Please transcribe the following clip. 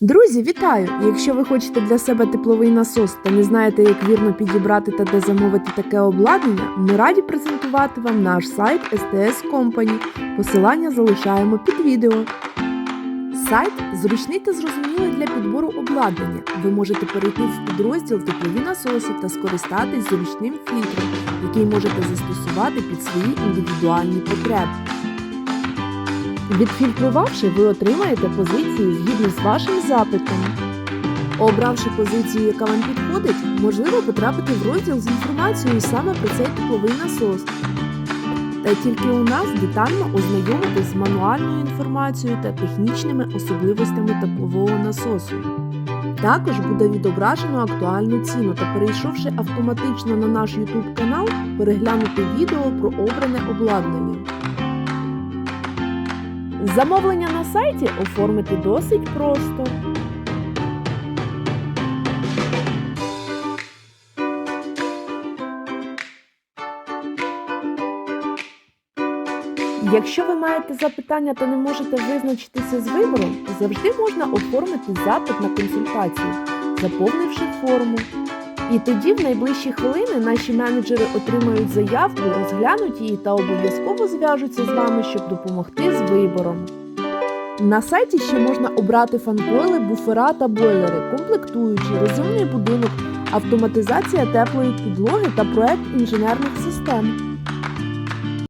Друзі, вітаю! Якщо ви хочете для себе тепловий насос та не знаєте, як вірно підібрати та де замовити таке обладнання, ми раді презентувати вам наш сайт STS Company. Посилання залишаємо під відео. Сайт зручний та зрозумілий для підбору обладнання. Ви можете перейти в підрозділ теплові насоси та скористатись зручним фільтром, який можете застосувати під свої індивідуальні потреби. Відфільтрувавши, ви отримаєте позицію згідно з вашим запитом. Обравши позицію, яка вам підходить, можливо потрапити в розділ з інформацією саме про цей тепловий насос. Та тільки у нас детально ознайомитись з мануальною інформацією та технічними особливостями теплового насосу. Також буде відображено актуальну ціну та перейшовши автоматично на наш YouTube канал, переглянути відео про обране обладнання. Замовлення на сайті оформити досить просто. Якщо ви маєте запитання та не можете визначитися з вибором, завжди можна оформити запит на консультацію, заповнивши форму. І тоді в найближчі хвилини наші менеджери отримають заявку, розглянуть її та обов'язково зв'яжуться з вами, щоб допомогти з вибором. На сайті ще можна обрати фанкойли, буфера та бойлери, комплектуючі, розумний будинок, автоматизація теплої підлоги та проект інженерних систем.